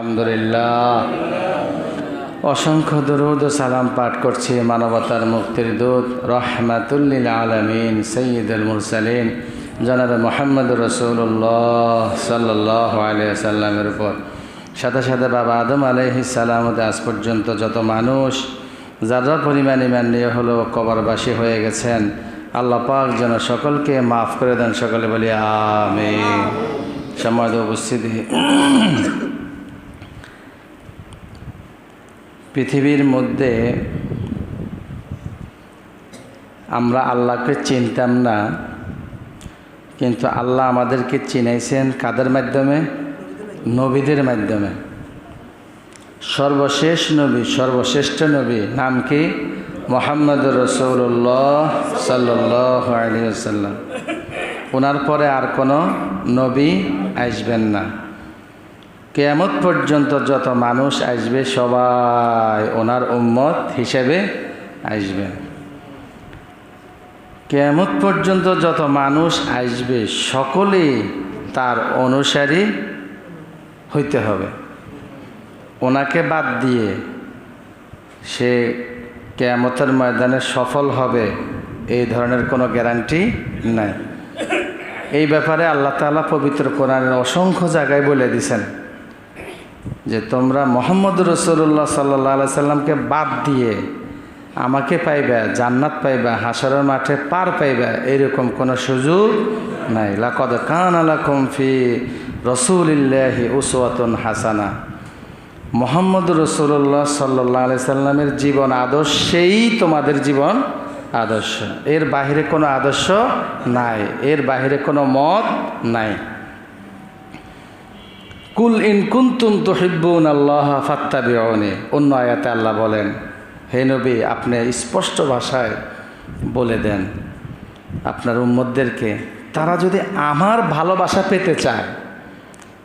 আলহামদুলিল্লাহ। অসংখ্য দরুদ ও সালাম পাঠ করছি মানবতার মুক্তির দূত, রহমাতুল্লিল আলমিন সৈয়দুল মুরসালিন, জনাব মোহাম্মদ রসুল্লাহ সাল্লাহ সাল্লামের উপর। সাথে সাথে বাবা আদম আলহি সালামতে আজ পর্যন্ত যত মানুষ, যারা পরিমাণ ইমান নিয়ে হলো কবরবাসী হয়ে গেছেন, আল্লাহ পাক যেন সকলকে মাফ করে দেন, সকলে বলি আমি সময় উপস্থিতি। পৃথিবীর মধ্যে আমরা আল্লাহকে চিনতাম না, কিন্তু আল্লাহ আমাদেরকে চিনাইছেন কাদের মাধ্যমে? নবীদের মাধ্যমে। সর্বশেষ নবী, সর্বশ্রেষ্ঠ নবী নাম কি? মোহাম্মদ রসৌল্লাহ সাল্লাহ আলিয়াল্লাম ওনার পরে আর কোনো নবী আসবেন না। কেয়ামত পর্যন্ত যত মানুষ আসবে, সবাই ওনার উম্মত হিসেবে আসবে। কেয়ামত পর্যন্ত যত মানুষ আসবে সকলেই তার অনুসারী হইতে হবে। ওনাকে বাদ দিয়ে সে কেয়ামতের ময়দানে সফল হবে, এই ধরনের কোনো গ্যারান্টি নাই। এই ব্যাপারে আল্লাহ তালা পবিত্র কোরআনের অসংখ্য জায়গায় বলে দিছেন। যে তোমরা মোহাম্মদ রসুল্লাহ সাল্লাহ সাল্লামকে বাদ দিয়ে আমাকে পাইবা, জান্নাত পাইবা হাসরের মাঠে পার পাইবা, এরকম কোনো সুযোগ নাই। লাকদ কান আলাকুম ফি রসুলিল্লাহি উসওয়াতুন হাসানা। মোহাম্মদ রসুল্লাহ সাল্লাহ আলি সাল্লামের জীবন আদর্শেই তোমাদের জীবন আদর্শ। এর বাহিরে কোনো আদর্শ নাই। এর বাহিরে কোনো মত নাই। কুল ইন কুন্তুম তোহিব্বুন আল্লাহ ফাত্তাবিউনি। অন্য আয়াতে আল্লাহ বলেন, হে নবী, আপনি স্পষ্ট ভাষায় বলে দেন আপনার উম্মদদেরকে তারা যদি আমার ভালোবাসা পেতে চায়,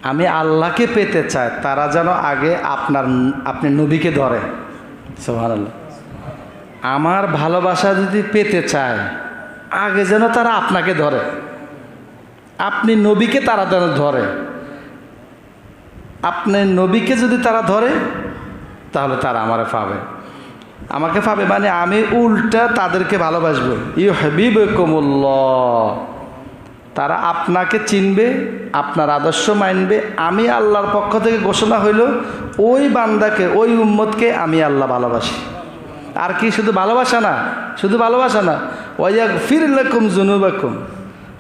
আমি আল্লাহকে পেতে চাই, তারা যেন আগে আপনার, আপনি নবীকে ধরে। সোহান আমার ভালোবাসা যদি পেতে চায়, আগে যেন তারা আপনাকে ধরে। আপনি নবীকে তারা যেন ধরে। আপনি নবীকে যদি তারা ধরে, তাহলে তারা আমারে পাবে। আমাকে পাবে মানে আমি উল্টা তাদেরকে ভালোবাসবো। ইউ হেবিব কমুল্লাহ তারা আপনাকে চিনবে, আপনার আদর্শ মানবে। আমি আল্লাহর পক্ষ থেকে ঘোষণা হইল, ওই বান্দাকে, ওই উম্মতকে আমি আল্লাহ ভালোবাসি। আর কি, শুধু ভালোবাসা না, শুধু ভালোবাসা না ওয়াক ফিরলাকুম জুনুবাকুম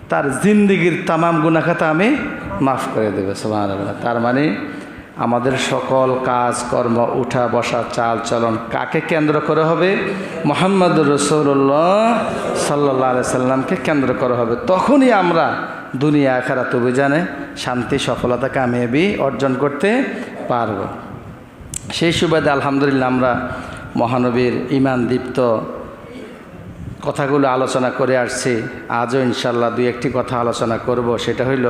তার জিন্দিগির তামাম গুণাখাতা আমি মাফ করে দেবে সোমান তার মানে আমাদের সকল কাজ, কর্ম, উঠা, বসা, চাল, চলন কাকে কেন্দ্র করে হবে? মোহাম্মদ রসৌল্লাহ সাল্লাহ সাল্লামকে কেন্দ্র করা হবে। তখনই আমরা দুনিয়া, আখারাত জানে শান্তি, সফলতা, কামিয়াবি অর্জন করতে পারব। সেই সুবাদে আলহামদুলিল্লাহ আমরা মহানবীর ইমান দীপ্ত কথাগুলো আলোচনা করে আসছি। আজও ইনশাল্লাহ দুই একটি কথা আলোচনা করব, সেটা হইল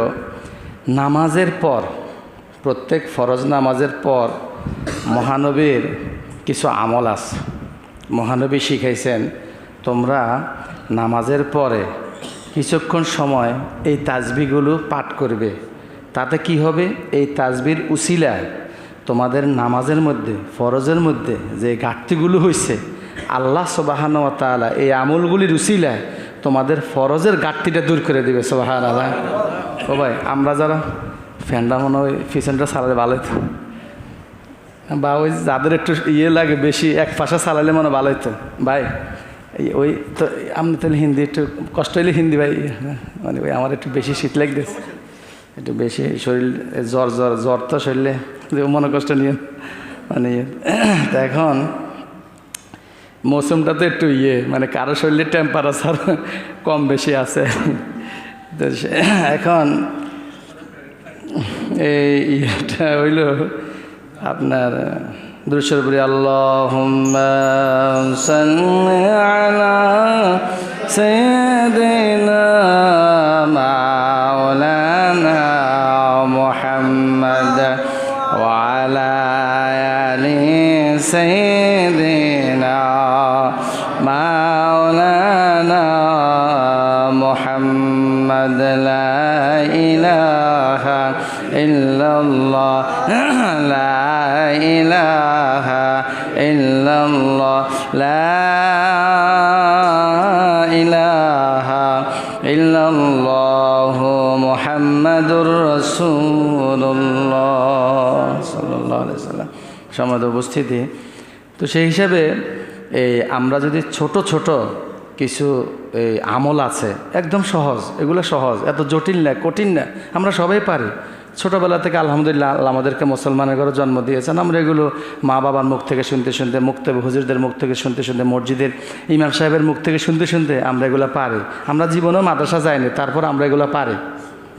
নামাজের পর, প্রত্যেক ফরজ নামাজের পর মহানবীর কিছু আমল আছে। মহানবী শিখাইছেন, তোমরা নামাজের পরে কিছুক্ষণ সময় এই তাজবিগুলো পাঠ করবে। তাতে কি হবে? এই তাজবির উসিলায় তোমাদের নামাজের মধ্যে, ফরজের মধ্যে যে ঘাটতিগুলো হয়েছে আল্লাহ সবাহান তালা এই আমলগুলির উসিলায় তোমাদের ফরজের ঘাটতিটা দূর করে দেবে সবাহান আল্লাহ ও ভাই, আমরা যারা ফ্যানটা মনে হয় পিছনটা চালালে ভালো হতো বা ওই যাদের একটু ইয়ে লাগে বেশি, এক পাশে চালালে মনে ভালো হতো ভাই ওই তো, আপনি তাহলে হিন্দি একটু, কষ্ট হইলে হিন্দি ভাই মানে ওই আমার একটু বেশি শীত লাগতেছে। একটু বেশি শরীর জ্বর জ্বর জ্বর তো শরীরে মনে কষ্ট নিয়ে মানে তা এখন মৌসুমটা তো একটু ইয়ে মানে কারও শরীরের টেম্পারেচার কম বেশি আছে। তো এখন এই ইয়েটা হইল আপনার দুশোর দুরুশরপুরি আল্লাহ সৈদিনা সাল্লাম সমাদ উপস্থিতি। তো সেই হিসাবে এই আমরা যদি ছোট ছোট কিছু এই আমল আছে, একদম সহজ, এগুলো সহজ, এত জটিল না, কঠিন না, আমরা সবাই পারি। ছোটোবেলা থেকে আলহামদুলিল্লাহ আল্লাহ আমাদেরকে মুসলমানের ঘরে জন্ম দিয়েছেন। আমরা এগুলো মা বাবার মুখ থেকে শুনতে শুনতে মুক্ত হুজুরদের মুখ থেকে শুনতে শুনতে, মসজিদের ইমাম সাহেবের মুখ থেকে শুনতে শুনতে আমরা এগুলো পারি। আমরা জীবনেও মাদ্রাসা যাইনি, তারপর আমরা এগুলো পারি।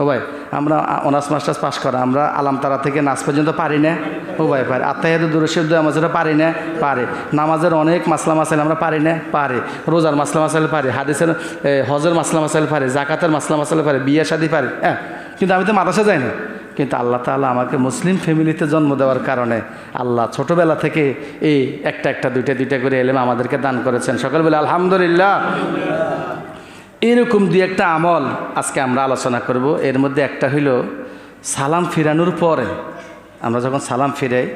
ও ভাই, আমরা অনার্স মাস্টার্স পাস করা, আমরা আলামতারা থেকে নাচ পর্যন্ত পারি না। ও ভাই, পারে। পারি আত্মাহিদ দুরশিব আমাদের পারি না, পারে। নামাজের অনেক মাসলা মাসাইল আমরা পারি না, পারে। রোজার মাসলা মাসাইল পারি, হাদিসের হজের মাসলা মাসাইল পারি, জাকাতের মাসলা মাসাইল পারি, বিয়ে শাদি পারে হ্যাঁ। কিন্তু আমি তো মাদ্রাসা যাই না। কিন্তু আল্লাহ তাআলা আমাকে মুসলিম ফ্যামিলিতে জন্ম দেওয়ার কারণে আল্লাহ ছোটোবেলা থেকে এই একটা একটা, দুইটা দুইটা করে এলেম আমাদেরকে দান করেছেন। সকালবেলা আলহামদুলিল্লাহ। এরকম দুই একটা আমল আজকে আমরা আলোচনা করব। এর মধ্যে একটা হইল সালাম ফিরানোর পরে, আমরা যখন সালাম ফিরাই,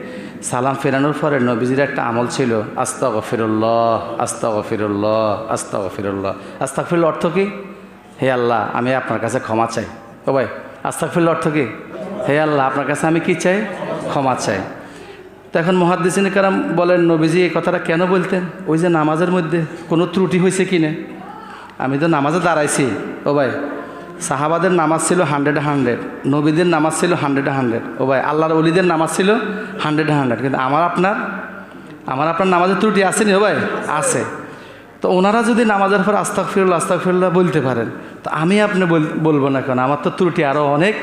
সালাম ফেরানোর পরে নবীজির একটা আমল ছিল আস্তা গফিরুল্লাহ আস্তা গফিরুল্লাহ আস্তা গফিরুল্লাহ আস্তা ফিরুল অর্থ কি? হে আল্লাহ, আমি আপনার কাছে ক্ষমা চাই। ও ভাই আস্তা ফিরুল অর্থ কি? হে আল্লাহ, আপনার কাছে আমি কি চাই? ক্ষমা চাই। তো এখন মহাদ্দিসিন কারাম বলেন, নবীজি এই কথাটা কেন বলতেন? ওই যে নামাজের মধ্যে কোনো ত্রুটি হয়েছে কি না আমি তো নামাজে দাঁড়াইছি। ও ভাই, সাহাবাদের নামাজ ছিল হান্ড্রেড হান্ড্রেড, নবীদের নামাজ ছিল হান্ড্রেড হান্ড্রেড। ও ভাই, আল্লাহর অলিদের নামাজ ছিল হান্ড্রেড হান্ড্রেড। কিন্তু আমার আপনার আমার আপনার নামাজের ত্রুটি আসেনি ও ভাই? আছে। তো ওনারা যদি নামাজের পর আস্তাক ফিরুল্লাহ আস্তাক ফিরুল্লাহ বলতে পারেন, তো আমি আপনি বলব না কেন? আমার তো ত্রুটি আরও অনেক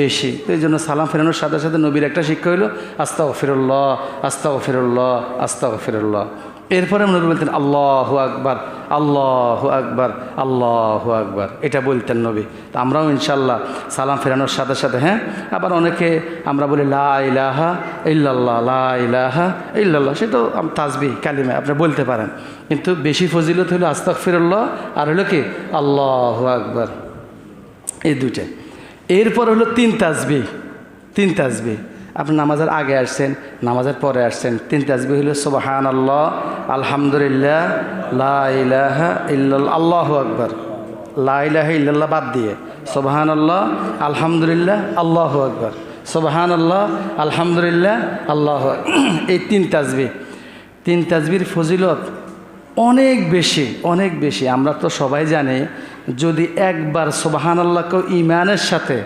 বেশি। তো এই জন্য সালাম ফেরানোর সাথে সাথে নবীর একটা শিক্ষা হইল আস্তাক ফিরুল্লাহ আস্তাক ফিরুল্লাহ আস্তাক ফিরুল্লাহ এরপরে নবী বলতেন, আল্লাহ আকবার আল্লাহ আকবার আল্লাহ আকবার। এটা বলতেন নবী। তো আমরাও ইনশাল্লাহ সালাম ফেরানোর সাথে সাথে হ্যাঁ আবার অনেকে আমরা বলি, লা ইলাহা ইল্লাল্লাহ, লা ইলাহা সেটাও আম- তাসবি কালিমা, আপনি বলতে পারেন। কিন্তু বেশি ফজিলত হলো আস্তাক ফিরুল্লাহ আর হলো কি? আল্লাহ আকবার। এই দুইটা এরপর হলো তিন তাজবি তিন তাসবি আপনি নামাজের আগে আসছেন, নামাজের পরে আসছেন। তিন তাজবি হলো সুবাহান আল্লাহ আলহামদুলিল্লাহ, লা ইলাহা ইল্লাল্লাহ আল্লাহ আকবর। লা ইলাহা ইল্লাল্লাহ বাদ দিয়ে সুবাহান আল্লাহ আলহামদুলিল্লাহ, আল্লাহ আকবর। সুবাহান আল্লাহ আলহামদুলিল্লাহ, আল্লাহ এই তিন তাজবি তিন তাসবির ফজিলত অনেক বেশি অনেক বেশি। আমরা তো সবাই জানি, যদি একবার সোবাহান আল্লাহকে ইমানের সাথে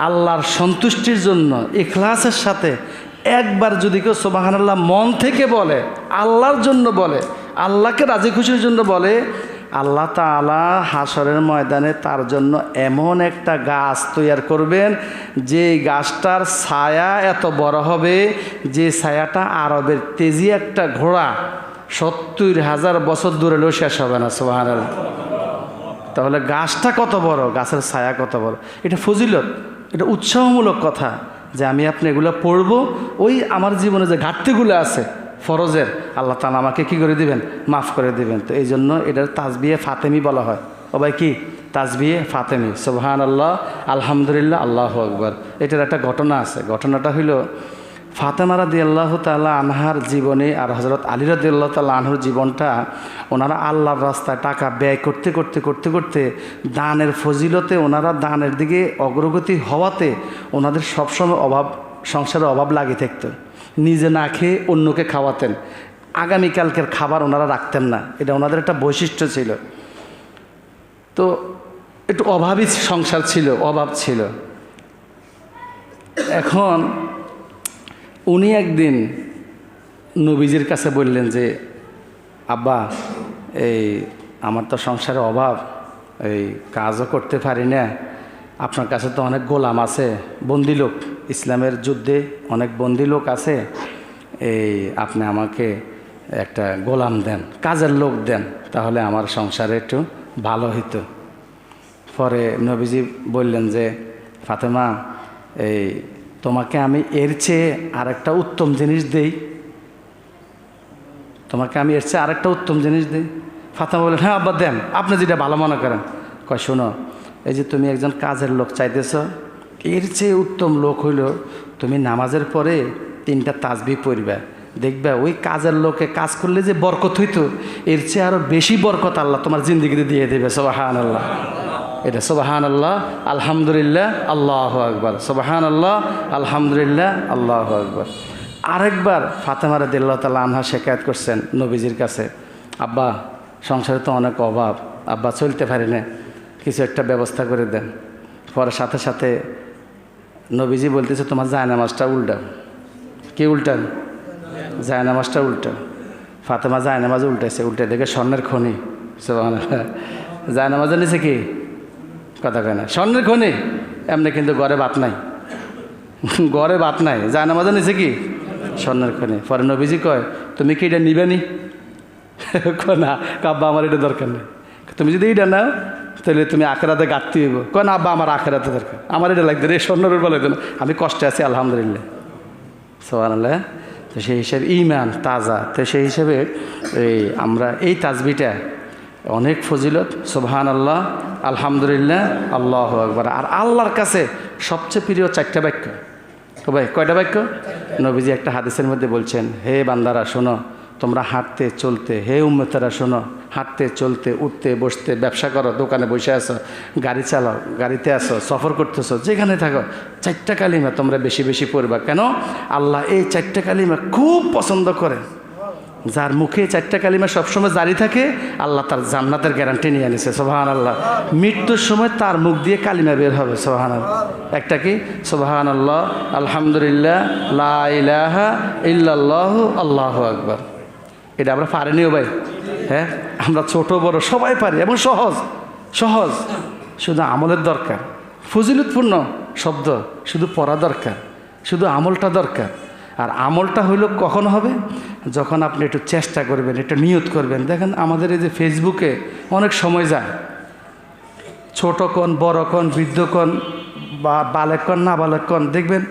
আল্লাহর সন্তুষ্টির জন্য ইখলাসের সাথে একবার যদি কেউ সোবাহান আল্লাহ মন থেকে বলে, আল্লাহর জন্য বলে, আল্লাহকে রাজি খুশির জন্য বলে, আল্লাহ তাআলা হাসরের ময়দানে তার জন্য এমন একটা গাছ তৈয়ার করবেন, যে গাছটার ছায়া এত বড় হবে, যে ছায়াটা আরবের তেজি একটা ঘোড়া সত্তর হাজার বছর দূরেলেও শেষ হবে না সোহান তাহলে গাছটা কত বড়? গাছের ছায়া কত বড়? এটা ফজিলত। এটা উৎসাহমূলক কথা যে আমি আপনি এগুলো পড়ব, ওই আমার জীবনে যে ঘাটতিগুলো আছে, ফরজের, আল্লাহ তালা আমাকে কি করে দিবেন? মাফ করে দিবেন। তো এই জন্য এটার তাজবিয়ে ফাতেমি বলা হয়। ও ভাই কি? তাজবিয়ে ফাতেমি। সোহান আল্লাহ আলহামদুলিল্লাহ, আল্লাহ আকবর। এটার একটা ঘটনা আছে। ঘটনাটা হইল ফাতেমা রাদি আল্লাহ তাল্লাহ আনহার জীবনে আর হজরত আলী রাদি আল্লাহ তাল্লাহ আনহুর জীবনটা ওনারা আল্লাহর রাস্তায় টাকা ব্যয় করতে করতে করতে করতে দানের ফজিলতে ওনারা দানের দিকে অগ্রগতি হওয়াতে ওনাদের সবসময় অভাব, সংসারে অভাব লাগে থাকতো। নিজে না খেয়ে অন্যকে খাওয়াতেন। আগামীকালকের খাবার ওনারা রাখতেন না। এটা ওনাদের একটা বৈশিষ্ট্য ছিল। তো একটু অভাবী সংসার ছিল, অভাব ছিল। এখন উনি একদিন নবীজির কাছে বললেন যে, আব্বা, এই আমার তো সংসারে অভাব, এই কাজও করতে পারি না। আপনার কাছে তো অনেক গোলাম আছে, বন্দি লোক। ইসলামের যুদ্ধে অনেক বন্দি লোক আছে। এই আপনি আমাকে একটা গোলাম দেন, কাজের লোক দেন, তাহলে আমার সংসারে একটু ভালো হইতো। পরে নবীজি বললেন যে, ফাতেমা, এই তোমাকে আমি এর চেয়ে আরেকটা উত্তম জিনিস দেই। তোমাকে আমি এর চেয়ে আরেকটা উত্তম জিনিস দিই। ফাতেমা বললেন হ্যাঁ আব্বা, দেন। আপনি যেটা ভালো মনে করেন। কয়, শোনো, এই যে তুমি একজন কাজের লোক চাইতেছ, এর চেয়ে উত্তম লোক হইল তুমি নামাজের পরে তিনটা তাজবি পড়বা। দেখবে ওই কাজের লোকে কাজ করলে যে বরকত হইতো, এর চেয়ে আরও বেশি বরকত আল্লাহ তোমার জিন্দগিতে দিয়ে দেবে সোবাহান আল্লাহ এটা সোবাহান আল্লাহ আলহামদুলিল্লাহ, আল্লাহ আকবর। সোবাহান আল্লাহ আলহামদুলিল্লাহ, আল্লাহ আকবর। আরেকবার ফাতেমারা দিল্লা তাল্লাহ আনহা শেখায়ত করছেন নবীজির কাছে। আব্বা, সংসারে তো অনেক অভাব। আব্বা, চলতে পারি না। কিছু একটা ব্যবস্থা করে দেন। পরে সাথে সাথে নবীজি বলতেছে, তোমার জায়নামাজটা উল্টাও। কি উল্টান? জায়নামাজটা উল্টাও। ফাতেমা জায়নামাজ উল্টাইছে উল্টে দেখে স্বর্ণের খনি। জায়নামাজের নিচে কি? কথা কয় না। স্বর্ণের খনি? এমনি কিন্তু গড়ে ভাত নাই। গড়ে ভাত নাই। জায়নামাজের নিচে কি? স্বর্ণের খনি। পরে নবীজি কয়, তুমি কি এটা নিবে নি? না। কাব্বা আমার এটা দরকার নেই। তুমি যদি এটা নাও, তাহলে তুমি আখেরাতে গাঁততে হইব। কয়, না, আব্বা, আমার আখেরাতে দরকার। আমার এটা লাগবে রে, স্বর্ণের উপর লাগবে না। আমি কষ্টে আছি, আলহামদুলিল্লাহ। সোহান আল্লাহ তো সেই হিসেবে ইমান তাজা। তো সেই হিসেবে এই আমরা এই তাজবিটা অনেক ফজিলত সোবহান আল্লাহ আলহামদুলিল্লাহ, আল্লাহ একবার আর আল্লাহর কাছে সবচেয়ে প্রিয় চারটা বাক্য। ভাই, কয়টা বাক্য? নবীজি একটা হাদিসের মধ্যে বলছেন, হে বান্দারা, শোনো, তোমরা হাঁটতে, চলতে, হে উম্মতারা, শোনো, হাঁটতে, চলতে, উঠতে, বসতে, ব্যবসা করো, দোকানে বসে আছো, গাড়ি চালাও, গাড়িতে আসো সফর করতেছো, যেখানে থাকো, চারটা কালিমা তোমরা বেশি বেশি পড়বা। কেন? আল্লাহ এই চারটা কালিমা খুব পছন্দ করে যার মুখে চারটা কালিমা সবসময় জারি থাকে, আল্লাহ তার জান্নাতের গ্যারান্টি নিয়ে আনিছে সোহান আল্লাহ মৃত্যুর সময় তার মুখ দিয়ে কালিমা বের হবে সোহান একটা কি? সোহান আল্লাহ আলহামদুলিল্লাহ, লা ইলাহা ইল্লাল্লাহু, আল্লাহ আকবার। এটা আমরা পারিনিও ভাই। হ্যাঁ? আমরা ছোট, বড়, সবাই পারি এবং সহজ সহজ। শুধু আমলের দরকার। ফজিলতপূর্ণ শব্দ, শুধু পড়া দরকার, শুধু আমলটা দরকার। আর আমলটা হইল কখন হবে? যখন আপনি একটু চেষ্টা করবেন একটু নিয়ত করবেন। দেখেন আমাদের এই যে ফেসবুকে অনেক সময় যায়। ছোট কন বড় কন বৃদ্ধ কন বা বালেক কন না বালেক কন দেখবেন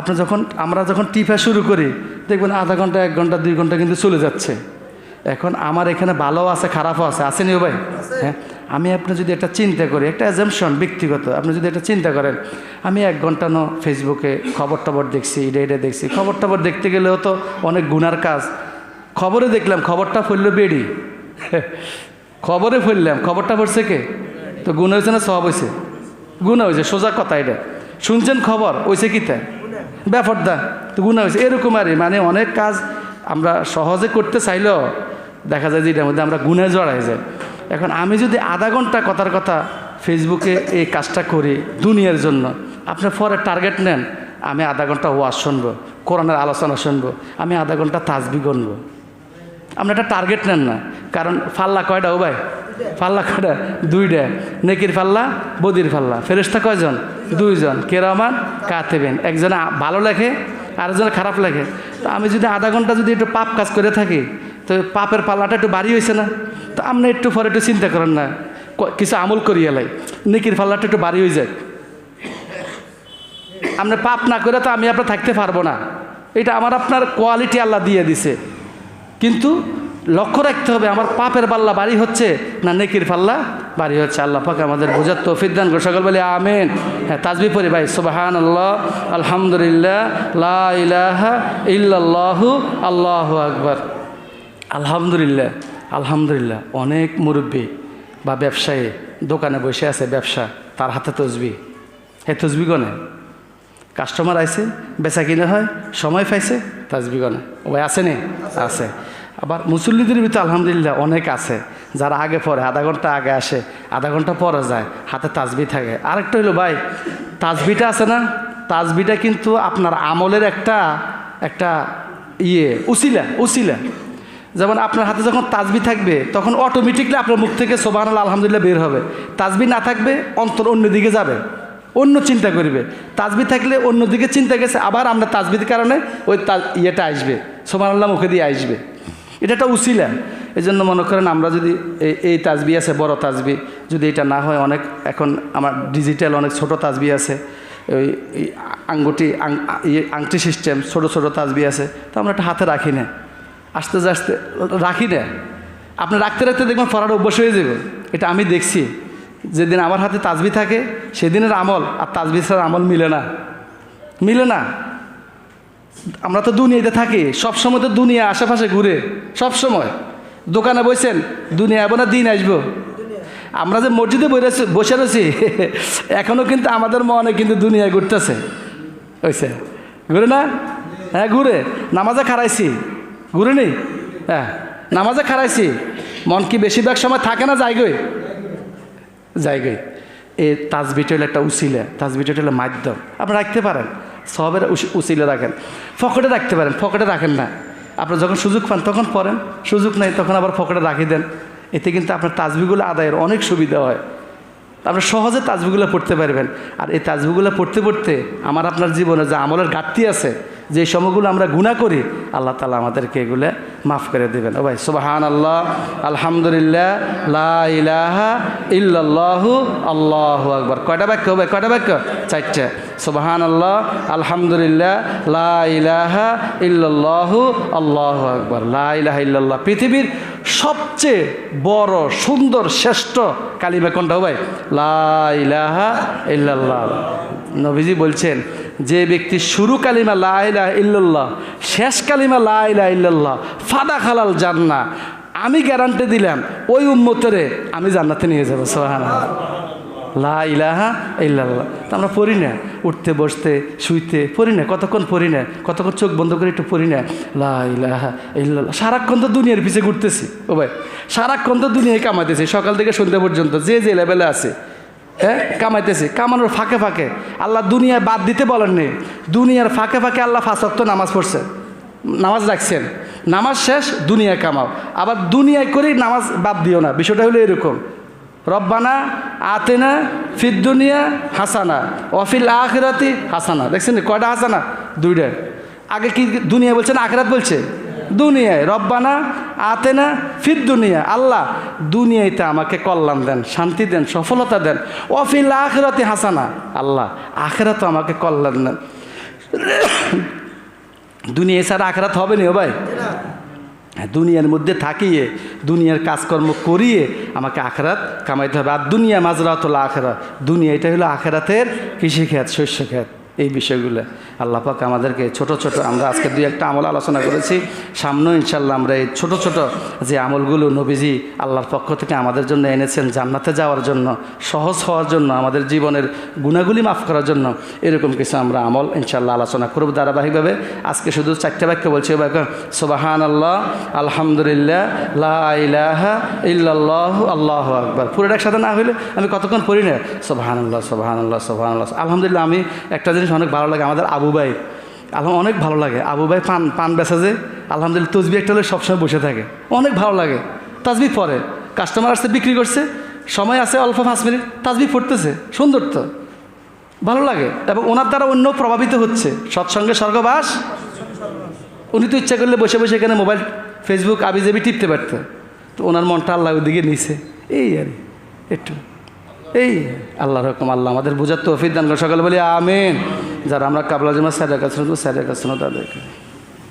আপনি যখন আমরা যখন টিফা শুরু করি দেখবেন আধা ঘণ্টা এক ঘণ্টা দুই ঘণ্টা কিন্তু চলে যাচ্ছে। এখন আমার এখানে ভালো আছে খারাপও আছে। আসেনি ও ভাই? হ্যাঁ? আমি আপনি যদি একটা চিন্তা করি, একটা অ্যাজামশন ব্যক্তিগত, আপনি যদি এটা চিন্তা করেন, আমি এক ঘণ্টা ন ফেসবুকে খবর টবর দেখছি এটা এটা দেখছি। খবর টবর দেখতে গেলেও তো অনেক গুনার কাজ। খবরে দেখলাম, খবরটা ফেলল বেড়ি। খবরে ফেললাম খবরটা পড়ছে কে? তো গুণ হয়েছে না সব হয়েছে গুণ হয়েছে সোজা কথা এটা। শুনছেন খবর হয়েছে কি তাই ব্যাপারটা, তো গুণা হয়েছে এরকম আরই মানে অনেক কাজ আমরা সহজে করতে চাইলেও দেখা যায় যে এটার মধ্যে আমরা গুণে জড়াই যায়। এখন আমি যদি আধা ঘণ্টা কথার কথা ফেসবুকে এই কাজটা করি দুনিয়ার জন্য আপনার পরে টার্গেট নেন, আমি আধা ঘণ্টা ওয়াজ শুনব, কোরআনের আলোচনা শুনব, আমি আধা ঘণ্টা তাজবি গণবো। আপনি একটা টার্গেট নেন না, কারণ ফাল্লা কয়টা ও ভাই? ফাল্লা কয়টা দুইটা নেকির ফাল্লা, বদির ফাল্লা। ফেরেস্তা কয়জন? দুইজন। কেরামান, কাতেবেন। একজনে ভালো লেখে, আরেকজনে খারাপ লেখে। তো আমি যদি আধা ঘণ্টা যদি একটু পাপ কাজ করে থাকি, তো পাপের পাল্লাটা একটু বাড়ি হয়েছে না? তো আপনি একটু পরে একটু চিন্তা করেন না। কিছু আমল করি এলাই নেকির পাল্লাটা একটু বাড়ি হয়ে যায় আপনি পাপ না করে তো আমি আপনার থাকতে পারব না। এটা আমার আপনার কোয়ালিটি আল্লাহ দিয়ে দিছে। কিন্তু লক্ষ্য রাখতে হবে, আমার পাপের পাল্লা বাড়ি হচ্ছে না নেকির পাল্লা বাড়ি হচ্ছে। আল্লাহ পাক আমাদের বোঝার তৌফিক দান করে সকল বলে আমেন। হ্যাঁ তাজবি পড়ি ভাই সুবাহান আল্লাহ আলহামদুলিল্লাহ, লা ইলাহা ইল্লাল্লাহু, আল্লাহু আকবার। আলহামদুলিল্লাহ। আলহামদুলিল্লাহ, অনেক মুরব্বী বা ব্যবসায়ী দোকানে বসে আছে ব্যবসা, তার হাতে তসবি। হে তসবি গনে, কাস্টমার আইছে, বেচা কিনে হয়, সময় পাইছে তাজবি গনে। ওই আছে নি? আছে। আবার মুসল্লিদের ভিতরে আলহামদুলিল্লাহ অনেক আছে, যারা আগে পরে, আধা ঘণ্টা আগে আসে, আধা ঘণ্টা পরে যায়, হাতে তাজবি থাকে। আরেকটা হলো ভাই তাজবিটা আছে না? তাজবিটা কিন্তু আপনার আমলের একটা একটা ইয়ে উসিলা উসিলা। যেমন আপনার হাতে যখন তাজবি থাকবে, তখন অটোমেটিকলি আপনার মুখ থেকে সোবান আলহামদুলিল্লাহ বের হবে। তাজবি না থাকবে, অন্তর অন্যদিকে যাবে, অন্য চিন্তা করবে। তাজবি থাকলে অন্যদিকে চিন্তা গেছে, আবার আমরা তাজবির কারণে ওই ইয়েটা আসবে সোমান আল্লাহ মুখে দিয়ে আসবে। এটা একটা উসিলা। এই জন্য মনে করেন আমরা যদি এই এই তাজবি আছে, বড় তাজবি, যদি এটা না হয় অনেক, এখন আমার ডিজিটাল অনেক ছোট তাজবি আছে, ওই আঙ্গুটি ইয়ে আংটি সিস্টেম ছোট ছোট তাজবি আছে, তো আমরা একটা হাতে রাখি না। আস্তে আস্তে রাখি না। আপনি রাখতে রাখতে দেখবেন পড়ার অভ্যাস হয়ে যাবে। এটা আমি দেখছি। যেদিন আমার হাতে তাজবি থাকে, সেদিনের আমল, আর তাজবি ছাড়া আমল মিলে না। মিলে না। আমরা তো দুনিয়াতে থাকি সবসময় তো দুনিয়া আশেপাশে ঘুরে, সব সময়। দোকানে বসেন, দুনিয়া না, দিন আসব। আমরা যে মসজিদে বসে বসে রয়েছি এখনও কিন্তু আমাদের মনে কিন্তু দুনিয়ায় ঘুরতেছে। হয়েছে ঘুরে না? হ্যাঁ ঘুরে। নামাজে খারাইছি ঘুরে নি হ্যাঁ নামাজে খারাইছি মন কি বেশিরভাগ সময় থাকে না জায়গায় জায়গায় এ তাজবিটা হলো একটা উসিলা। তাজবিটা হলো মাধ্যম। আপনি রাখতে পারেন। সবের উসিলা রাখেন। ফকটে রাখতে পারেন। ফকটে রাখেন না। আপনার যখন সুযোগ পান তখন পড়েন। সুযোগ নেই তখন আবার ফকটে রাখি দেন। এতে কিন্তু আপনার তাজবিগুলো আদায়ের অনেক সুবিধা হয়। আপনি সহজে তাজবিগুলো পড়তে পারবেন। আর এই তাজবিগুলো পড়তে পড়তে আমার আপনার জীবনে যে আমলের ঘাটতি আছে যে সময়গুলো আমরা গুণা করি, আল্লাহ তালা আমাদেরকে এগুলো মাফ করে দেবেন। ও ভাই সুবাহান আল্লাহ আলহামদুলিল্লাহ ইল্লাল্লাহু, আল্লাহু আকবার। কয়টা বাক্য ভাই কয়টা বাক্য? চারটে। সুবাহান আল্লাহ আলহামদুলিল্লাহ ইল্লাল্লাহু, আল্লাহু আকবার। লা ইল্লাল্লাহ, পৃথিবীর সবচেয়ে বড়, সুন্দর, শ্রেষ্ঠ কালিমা কোনটা ভাই? লা ইলাহা ইল্লাল্লাহ। নবীজি বলছেন যে ব্যক্তি শুরু কালিমা লা ইলাহা ইল্লাল্লাহ, শেষ কালিমা লা ইলাহা ইল্লাল্লাহ ফাদা খালাল জান্না, আমি গ্যারান্টি দিলাম, ওই উম্মতরে আমি জান্নাতে নিয়ে যাব সোহান লা ইলাহা ইল্লাল্লাহ। তা আমরা পড়ি না, উঠতে, বসতে, শুইতে, পড়ি না, কতক্ষণ পড়ি না, কতক্ষণ চোখ বন্ধ করে একটু পড়ি না। লা ইলাহা ইল্লাল্লাহ। সারাক্ষণ তো দুনিয়ার পিছিয়ে ঘুরতেছি, ও ভাই। সারাক্ষণ তো দুনিয়ায় কামাইতেছি, সকাল থেকে সন্ধ্যা পর্যন্ত যে যে লেভেলে আছে। হ্যাঁ? কামাইতেছি। কামানোর ফাঁকে ফাঁকে। আল্লাহ দুনিয়ায় বাদ দিতে বলেননি। দুনিয়ার ফাঁকে ফাঁকে আল্লাহ ফাঁসক্ত নামাজ পড়ছে। নামাজ রাখছেন। নামাজ শেষ, দুনিয়ায় কামাও। আবার দুনিয়ায় করেই নামাজ বাদ দিও না। বিষয়টা হলো এরকম। রব্বানা আতেনা ফিদ দুনিয়া হাসানা অফিল আখরাতি হাসানা। দেখছেন? কয়টা হাসানা? দুইটা। আগে কি দুনিয়া বলছে না আখরাত বলছে? দুনিয়ায় রব্বানা আতেনা ফির দুনিয়া। আল্লাহ দুনিয়াতে আমাকে কল্যাণ দেন শান্তি দেন সফলতা দেন। অফিল আখরাতি হাসানা। আল্লাহ আখেরাতে আমাকে কল্যাণ দেন। দুনিয়া ছাড়া আখরাত হবে নি ভাই? হ্যাঁ, দুনিয়ার মধ্যে থাকিয়ে দুনিয়ার কাজকর্ম করিয়ে আমাকে আখরাত কামাইতে হবে। আর দুনিয়া মাজরাত হলো আখরাত। দুনিয়া এটা হলো আখরাতের কৃষিখ্যাত শস্য খ্যাত এই বিষয়গুলো। আল্লাহ পাক আমাদেরকে ছোট ছোট, আমরা আজকে দুই একটা আমল আলোচনা করেছি। সামনেও ইনশাল্লাহ আমরা এই ছোট ছোট যে আমলগুলো নবীজি আল্লাহর পক্ষ থেকে আমাদের জন্য এনেছেন জান্নাতে যাওয়ার জন্য, সহজ হওয়ার জন্য, আমাদের জীবনের গুণাগুলি মাফ করার জন্য, এরকম কিছু আমরা আমল ইনশাল্লাহ আলোচনা করব ধারাবাহিকভাবে। আজকে শুধু চারটে বাক্য বলছি সোবাহান আল্লাহ আলহামদুলিল্লাহ ইল্লাল্লাহ, আল্লাহ আকবার। পুরোটা একসাথে না হইলে আমি কতক্ষণ পড়ি না? সোবাহান আল্লাহ সোবাহান আল্লাহ সোবাহান আল্লাহ আলহামদুলিল্লাহ, আমি একটা জিনিস অনেক ভালো লাগে আমাদের আবু ভাই। আলহাম অনেক ভালো লাগে। আবু ভাই পান পান বেচা যে, আলহামদুলিল্লাহ তসবি একটা হলে সবসময় বসে থাকে। অনেক ভালো লাগে। তাজবি পরে। কাস্টমার আসছে বিক্রি করছে, সময় আছে অল্প পাঁচ মিনিট তাজবি পড়তেছে। সুন্দর তো। ভালো লাগে। এবং ওনার দ্বারা অন্য প্রভাবিত হচ্ছে। সৎসঙ্গে স্বর্গবাস। উনি তো ইচ্ছা করলে বসে বসে এখানে মোবাইল ফেসবুক আবিজাবি টিপতে পারতো। তো ওনার মনটা আল্লাহ ওদিকে নিছে। এই আর একটু। এই আল্লাহ রকম আল্লাহ আমাদের বোঝার তো অফিদান সকালে বলি আমিন। যারা আমরা কাবলা জমা স্যারের কাছে স্যারের কাছে তাদেরকে।